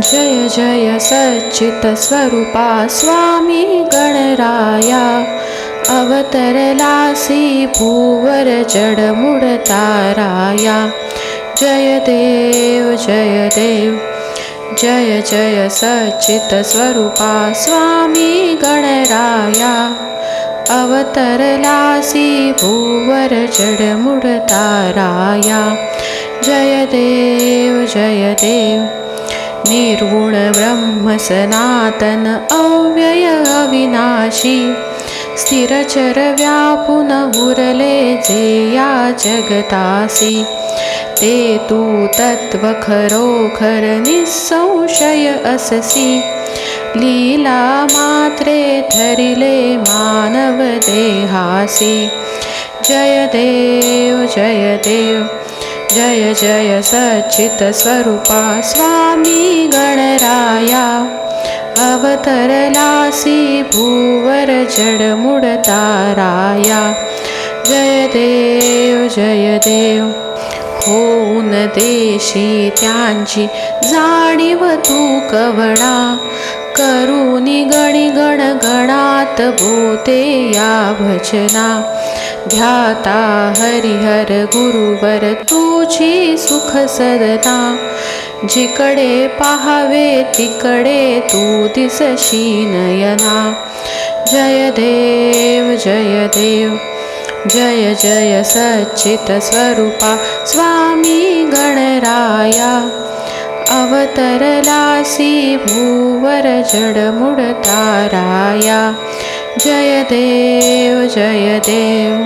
जय जय सच्चित स्वरूपा स्वामी गणराया अवतरलासी भूवर जडमुड ताराया। जय देव जय देव जय जय सच्चित स्वरूपा स्वामी गणराया अवतरलासी भूवर जडमुड ताराया। जय देव जय देव निर्गुण ब्रह्म सनातन अव्यय अविनाशी स्थिरचर व्यापुन उरले जे या जगतासी ते तू तत्व खरोखर निसंशय अससी. लीला मात्रे ठरिले मानव देहासी जय देव जय देव जय जय सच्चित स्वरूपा स्वामी गणराया। अवतरलासी भूवर जडमुड ताराया। जय देव जय देव होऊन देशी त्यांची जाणीव तू कवणा। करुनी गणी गण गण भूते या भजना। ध्याता हरिहर गुरुवर तुझी सुख सदना। जिकडे पाहावे तिकडे तू दिसशी नयना। जय देव जय देव जय जय सच्चित स्वरूपा। स्वामी गणराया अवतरलासी भूवर जडमुड ताराया जय देव जय देव।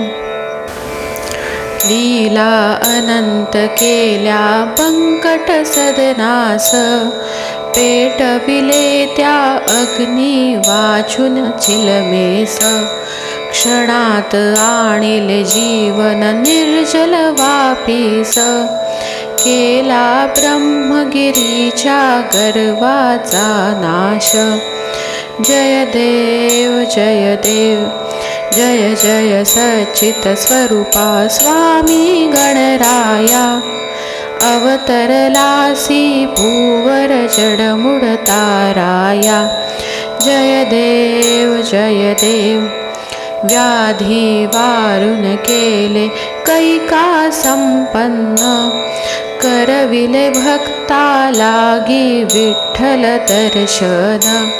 लीला अनंत केल्या पंकट सदनास। पेटविले त्या अग्नी वाचून चिलमेस। क्षणात आणिले जीवन निर्जल वापीस केला ब्रह्मगिरीच्या गर्वाचा नाश. जय देव जय देव जय जय सचित स्वरूपा स्वामी गणराया. अवतरलासी भूवर जडमुड ताराया. जय देव जय देव व्याधी वारून केले कैका संपन्न. करविले भक्ता लागी विठ्ठल दर्शन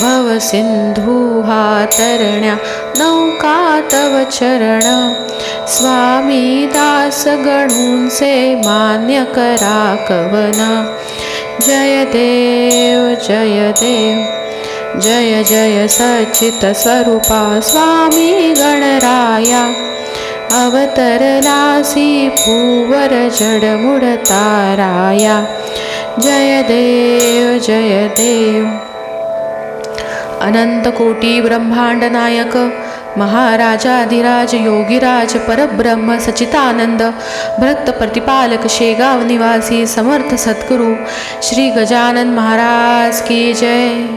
भवसिंधू हा तरण्या नौका तव चरण। स्वामी दास गणूंचे मान्य करा कवन। जय देव जय देव जय जय सच्चित स्वरूपा स्वामी गणराया अवतरलासी भूवर जडमुड ताराया. जय देव जय देव. अनंत कोटी ब्रह्मांड नायक महाराजाधिराज योगीराज परब्रह्म सचितानंद भक्त प्रतिपालक शेगाव निवासी समर्थ सद्गुरू श्री गजानन महाराज की जय.